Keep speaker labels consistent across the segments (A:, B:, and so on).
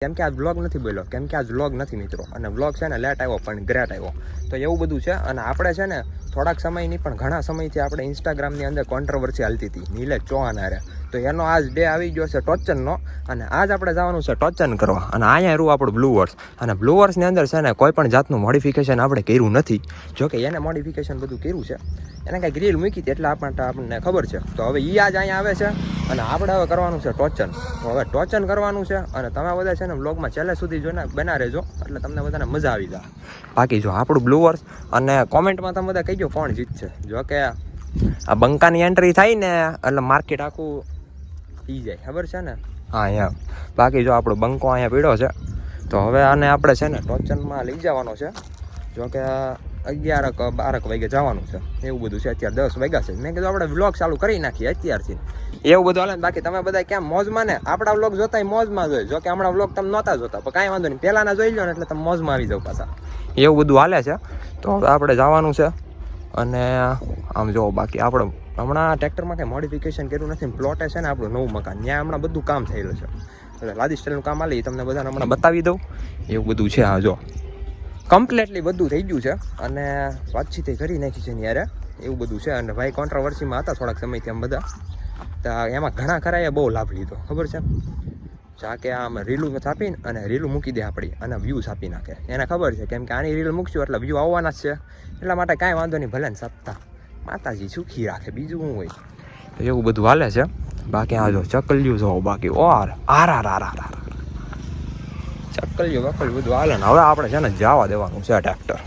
A: કેમ કે આ વ્લોગ નથી બોલ્યો, કેમ કે આજ વ્લોગ નથી મિત્રો. અને વ્લોગ છે ને લેટ આવ્યો, પણ ગ્રેટ આવ્યો. તો એવું બધું છે. અને આપણે છે ને થોડાક સમયની પણ ઘણા સમયથી આપણે ઇન્સ્ટાગ્રામની અંદર કોન્ટ્રોવર્સી હાલતી હતી. નીલેશ ચૌહાણ હારે તો એનો આજ ડે આવી ગયો છે ટોચનનો અને આજ આપણે જવાનું છે ટોચન કરવા. અને અહીંયા રહ્યું આપણું બ્લુ વર્સ અને બ્લુ વર્સની અંદર છે ને કોઈ પણ જાતનું મોડિફિકેશન આપણે કર્યું નથી. જો કે એને મોડિફિકેશન બધું કર્યું છે. એને કાંઈ ગ્રીલ મૂકી હતી એટલે આપણને આપણને ખબર છે. તો હવે એ આજ અહીંયા આવે છે. અને આપણે હવે કરવાનું છે ટોચન. તો હવે ટોચન કરવાનું છે અને તમે બધા છે ને બ્લોગમાં છેલ્લે સુધી જોઈને બના રહેજો. એટલે તમને બધાને મજા આવી જાય. બાકી જો આપણું બ્લુ વર્સ અને કોમેન્ટમાં તમે બધા કહીજો કોણ જીતશે. જો કે આ બંકાની એન્ટ્રી થાય ને એટલે માર્કેટ આખું થઈ જાય, ખબર છે ને? હા અહીંયા બાકી જો આપણો બંકો અહીંયા પીડો છે, તો હવે આને આપણે છે ને ટોચનમાં લઈ જવાનો છે. જો કે અગિયારક, બારક વાગે જવાનું છે. એવું બધું છે, અત્યારે દસ વાગ્યા છે. મેં કીધું આપણે વ્લોગ ચાલુ કરી નાખીએ અત્યારથી. એવું બધું હાલે બાકી તમે બધા ક્યાં મોજમાં ને? આપણા વ્લોગ જોતા મોજમાં જોઈએ જો કે હમણાં વ્લોગ તમે નહોતા જોતા, પણ કાંઈ વાંધો નહીં. પહેલાંના જોઈ લો ને, એટલે તમે મોજમાં આવી જાવ પાછા. એવું બધું હાલે છે. તો આપણે જવાનું છે. અને આમ જો, બાકી આપણે હમણાં ટ્રેક્ટરમાં કંઈ મોડિફિકેશન કર્યું નથી પ્લોટે છે ને આપણું નવું મકાન. ત્યાં હમણાં બધું કામ થયેલું છે. એટલે લાદી સ્ટાઇલનું કામ આલી તમને બધાને હમણાં બતાવી દઉં. એવું બધું છે આ, જો. કમ્પ્લેટલી બધું થઈ ગયું છે. અને વાતચીત કરી નાખી છે યારે એવું બધું છે. અને ભાઈ કોન્ટ્રાવર્સીમાં હતા થોડાક સમયથી એમ બધા. તો એમાં ઘણા ખરા એ બહુ લાભ લીધો. ખબર છે? જા કે આમ રીલું છાપીને અને રીલું મૂકી દે આપણી અને વ્યૂ છાપી નાખે. એને ખબર છે, કેમ કે આની રીલ મૂકશું એટલે વ્યૂ આવવાના જ છે. એટલા માટે કાંઈ વાંધો નહીં, ભલે ને છાપતા માતાજી સુખી રાખે. બીજું શું હોય. એવું બધું હાલે છે? બાકી આ જો ચકલિયું જો બાકી. ઓર આર આર આર આર આર ચકલિયું બકલિયું બધું હાલે ને. હવે આપણે છે ને જવા દેવાનું છે ટ્રેક્ટર.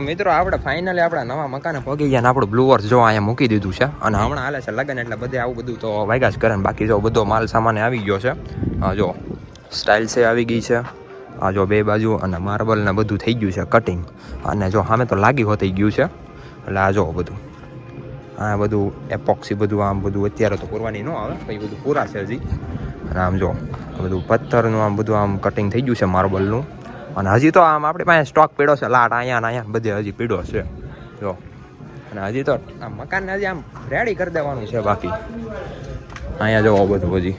A: મિત્રો, આપણે ફાઇનલી આપણા નવા મકાને પગી ગયા ને આપણું બ્લુવર્સ જો અહીંયા મૂકી દીધું છે. અને હમણાં હાલે છે લગન એટલે બધે આવું બધું તો વાગ્યા જ કરે બાકી જો બધો માલ સામાન આવી ગયો છે. જો સ્ટાઇલ છે, આવી ગઈ છે. આ જો બે બાજુ અને માર્બલ ને બધું થઈ ગયું છે કટિંગ અને જો સામે તો લાગી હોતી ગયું છે. એટલે આ જો બધું. આ બધું એપોક્સી બધું, આમ બધું અત્યારે તો પૂરવાની ન આવે કંઈ બધું પૂરા છે હજી. અને આમ જો બધું પથ્થરનું, આમ બધું આમ કટિંગ થઈ ગયું છે માર્બલનું અને હજી તો આમ આપણી પાસે સ્ટોક પીડો છે, લાટ અહીંયા અહીંયા બધે હજી પીડો છે. જો. અને હજી તો આ મકાનને હજી આમ રેડી કરી દેવાનું છે બાકી. અહીંયા જવો બધું હજી.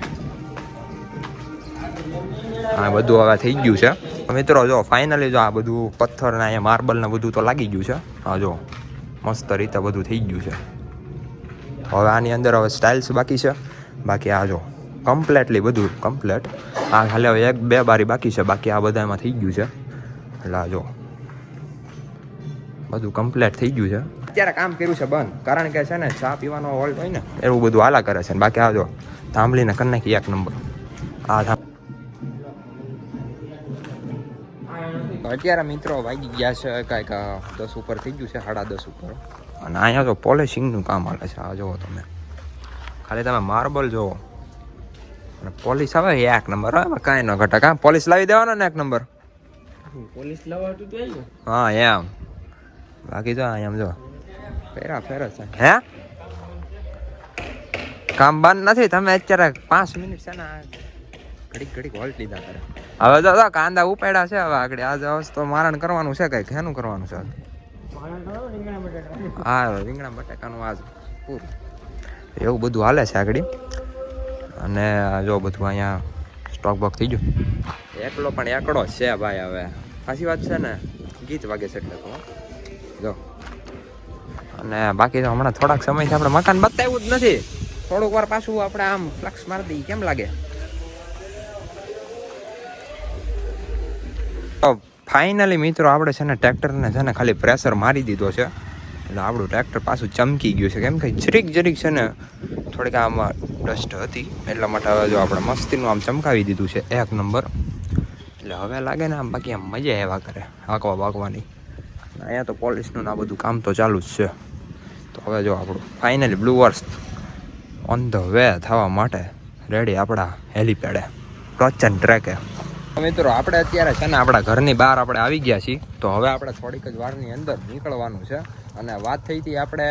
A: આ બધું હવે થઈ ગયું છે. મિત્રો જો ફાઇનલી જો આ બધું પથ્થર ને અહીંયા માર્બલ ને બધું તો લાગી ગયું છે. હા જો મસ્ત રીતે બધું થઈ ગયું છે. હવે આની અંદર હવે સ્ટાઇલ્સ બાકી છે. બાકી આ જો કમ્પ્લેટલી બધું કમ્પ્લેટ આ ખાલી હવે એક બે બારી બાકી છે. બાકી આ બધામાં થઈ ગયું છે. એટલે આ જો બધું કમ્પ્લેટ થઈ ગયું છે. અત્યારે કામ કર્યું છે બંધ. કારણ કે છે ને ચા પીવાનો હોલ્ટ હોય ને એવું બધું આલા કરે છે. બાકી આ જો થાંભલીને કરી નાખી એક નંબર. આ અત્યારે મિત્રો વાગી ગયા છે કાંઈક દસ ઉપર થઈ ગયું છે સાડા દસ ઉપર. અને અહીંયા જો પોલિશિંગનું કામ હાલે છે. આ જુઓ તમે. ખાલી તમે માર્બલ જુઓ. અને પોલીસ આવે એક નંબર હા એમાં કાંઈ ન ઘટે. કાં પોલીસ લાવી દેવાનો ને એક નંબર?
B: પોલીસ લાવવા
A: હા એમ. બાકી જો એમ આમ જો. ફેરા ફેરા છે. હે? કામ બંધ નથી. તમે અત્યારે પાંચ મિનિટ છે ને આ ઘડીક ઘડીક હોલ્ટ લીધા કરે. હવે જો જો કાંદા ઉપાડ્યા છે હવે આગળ. આજ તો મારણ કરવાનું છે કંઈક ખેનું કરવાનું છે હા રીંગણા બટાકાનું આજ પૂરું. એવું બધું હાલે છે આગળ. અને આ જો બધું અહીંયા સ્ટોક બોક થઈ ગયું. એકલો પણ એકડો જ છે ભાઈ હવે. સાચી વાત છે ને? ગીત વાગે છે એટલે તો જો. અને બાકી તો હમણાં થોડાક સમયથી આપણે મકાન બતાવ્યું જ નથી. થોડુંક વાર પાછું આપણે આમ ફ્લક્સ મારી દઈએ. કેમ લાગે? ફાઇનલી મિત્રો આપણે છે ને ટ્રેક્ટરને છે ને ખાલી પ્રેશર મારી દીધો છે. એટલે આપણું ટ્રેક્ટર પાછું ચમકી ગયું છે. કેમ કે જરીક જરીક છે ને થોડીક આમાં ડસ્ટ હતી. એટલા માટે હવે જો આપણે મસ્તીનું આમ ચમકાવી દીધું છે એક નંબર. એટલે હવે લાગે ને આમ બાકી આમ મજા એવા કરે, હાંકવા બાકવાની. અહીંયા તો પોલીસનું ને આ બધું કામ તો ચાલુ જ છે. તો હવે જો આપણું finally blue verse on the way થવા માટે રેડી આપણા હેલીપેડે. પ્રચંડ ટ્રેકે મિત્રો, આપણે અત્યારે છે ને આપણા ઘરની બહાર આપણે આવી ગયા છીએ. તો હવે આપણે થોડીક જ વારની અંદર નીકળવાનું છે. અને વાત થઈ હતી આપણે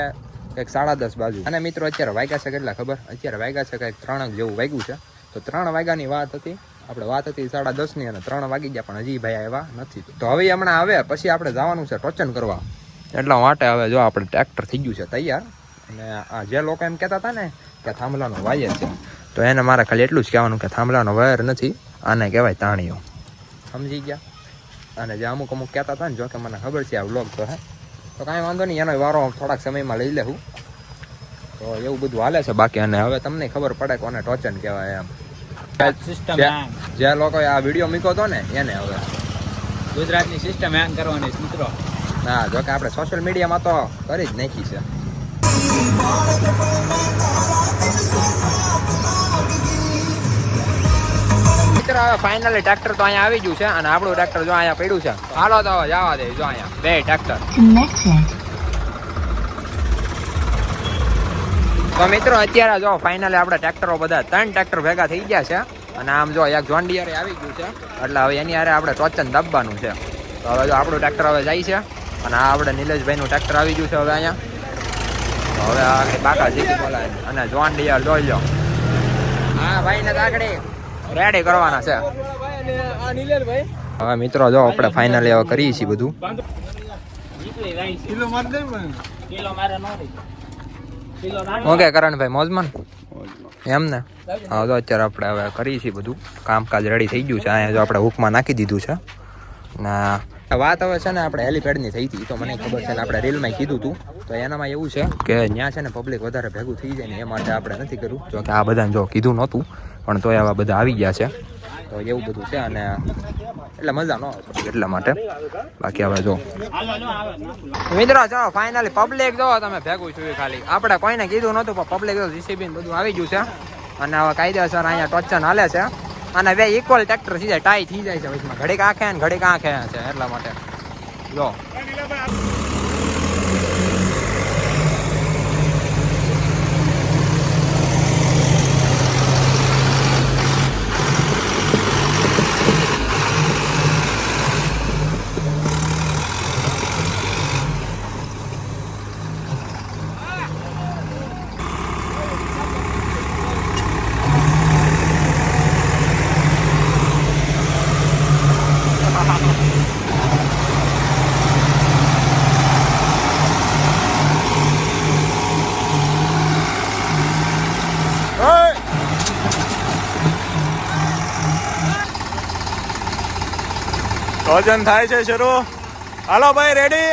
A: કંઈક સાડા દસ બાજુ. અને મિત્રો, અત્યારે વાગ્યા છે કેટલા ખબર? અત્યારે વાગ્યા છે કંઈક ત્રણ જેવું વાગ્યું છે. તો ત્રણ વાગ્યાની વાત હતી. આપણે વાત હતી સાડા દસની અને ત્રણ વાગી ગયા, પણ હજી ભાઈ આવ્યા નથી. તો હવે હમણાં આવે, પછી આપણે જવાનું છે ટોચન કરવા. એટલા માટે હવે જો આપણે ટ્રેક્ટર થઈ ગયું છે તૈયાર. અને આ જે લોકો એમ કહેતા હતા ને કે થાંભલાનો વાયર છે, તો એને મારે ખાલી એટલું જ કહેવાનું કે થાંભલાનો વાયર નથી. આને કહેવાય તાણીઓ. સમજી ગયા? અને જે અમુક અમુક કહેતા હતા ને જો કે મને ખબર છે આ વ્લોગ તો હે? તો કાંઈ વાંધો નહીં એનો વારો થોડાક સમયમાં લઈ લેવું તો એવું બધું હાલે છે બાકી અને હવે તમને ખબર પડે કોને ટોચન કહેવાય એમ.
B: સિસ્ટમ
A: જે- લોકો લોકોએ આ વીડિયો મૂક્યો હતો ને એને હવે.
B: ગુજરાતની સિસ્ટમ હેંગ કરવાની મિત્રો.
A: ના જો કે આપણે સોશિયલ મીડિયામાં તો કરી જ નાખી છે. મિત્ર હવે ફાઇનલી ટ્રેક્ટર તો અહીંયા આવી ગયું છે અને આપણું ટ્રેક્ટર જો અહીંયા પડ્યું છે. હાલો તો જવા દે જો અહીંયા. બે ટ્રેક્ટર તો મિત્રો અત્યારે જો ફાઇનલી આપણે ટ્રેક્ટરો બધા ત્રણ ટ્રેક્ટર ભેગા થઈ ગયા છે અને આમ જો એક જોન ડિયર આવી ગયું છે. એટલે હવે એની હારે આપણે ટોચન દબવાનું છે. તો હવે જો આપણું ટ્રેક્ટર હવે જાય છે અને આ આપણે નિલેશભાઈનું ટ્રેક્ટર આવી ગયું છે હવે અહીંયા. હવે આ બાકા જીતી બોલાય. અને જોન ડિયર જોઈ લો. હા ભાઈ ને આગળ રેડી કરવાના છે. હવે મિત્રો, જો આપણે ફાઇનલી હવે કરીએ છીએ બધું. ઓકે, કરણભાઈ મોજમાન એમ ને? હા, તો અત્યારે આપણે હવે કરીએ છીએ બધું. કામકાજ રેડી થઈ ગયું છે. અહીંયા જો આપણે હુકમાં નાખી દીધું છે. ના વાત હવે છે ને, આપણે હેલીપેડની થઈ હતી, તો મને ખબર છે ને, આપણે રેલમાં કીધું હતું. તો એનામાં એવું છે કે ત્યાં છે ને પબ્લિક વધારે ભેગું થઈ જાય ને, એ માટે આપણે નથી કર્યું. જો કે આ બધાને જો કીધું નહોતું. પણ તોય આવા બધા આવી ગયા છે. તો એવું બધું છે અને એટલે મજા ન આવે એટલા માટે. બાકી હવે જો. મિત્રો ચલો ફાઇનલી પબ્લિક જો તમે ભેગું છું ખાલી. આપણે કોઈને કીધું નહોતું પણ પબ્લિક જો જીસીબી બધું આવી ગયું છે. અને હવે કાયદેસર અહીંયા ટોચન હાલે છે. અને બે ઇક્વલ ટ્રેક્ટર થઈ જાય ટાઈ થઈ જાય છે વચમાં. ઘડીક આંખે ને ઘડીક આંખે છે એટલા માટે. જો.
C: ભોજન થાય છે શરૂ. હાલો ભાઈ રેડી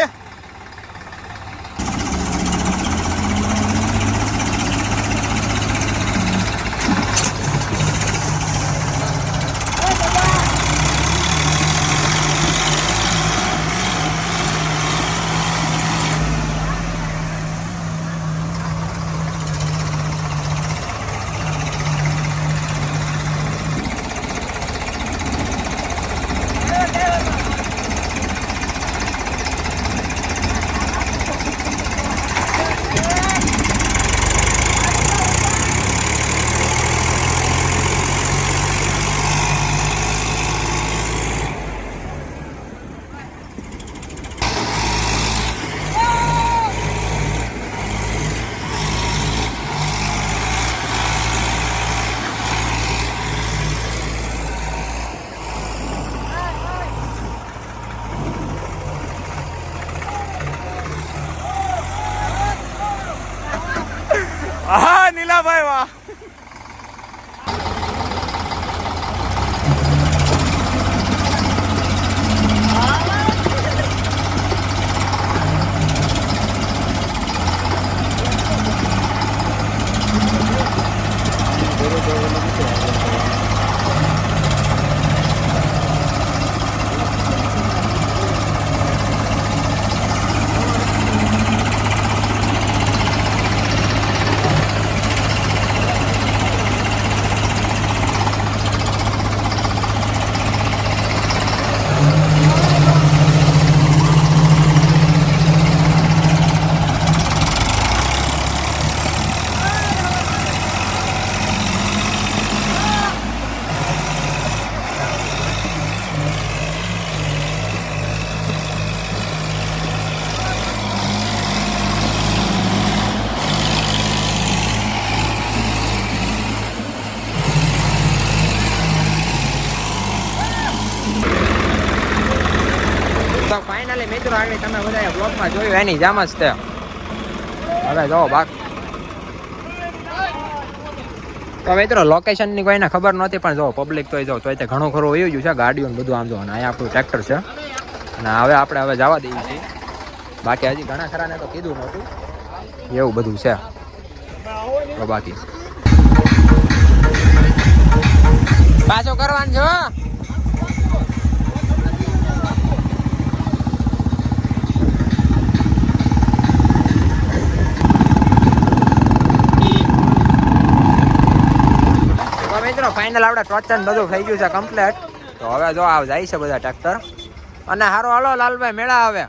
C: હા નીલાભાઈ વાહ.
A: મિત્રો આગળ તમે બધા બ્લોગમાં જોયું, એની જામ જ તે હવે જાઓ બાક. તો મિત્રો લોકેશનની કોઈને ખબર નહોતી, પણ જો પબ્લિક તોય જાઓ તોય તે ઘણું ખરું એવું ગયું છે, ગાડીઓ બધું આમ જો, અને અહીંયા આપણું ટ્રેક્ટર છે. અને હવે આપણે હવે જવા દઈએ છીએ. બાકી હજી ઘણા ખરાને તો કીધું નહોતું. એવું બધું છે. તો બાકી. પાછો કરવાનું છો ફાઇનલ આપણે ટોચન બધું થઈ ગયું છે કમ્પ્લીટ તો હવે જો આ જાય છે બધા ટ્રેક્ટર અને હારો હાલો લાલભાઈ, મેળા આવે.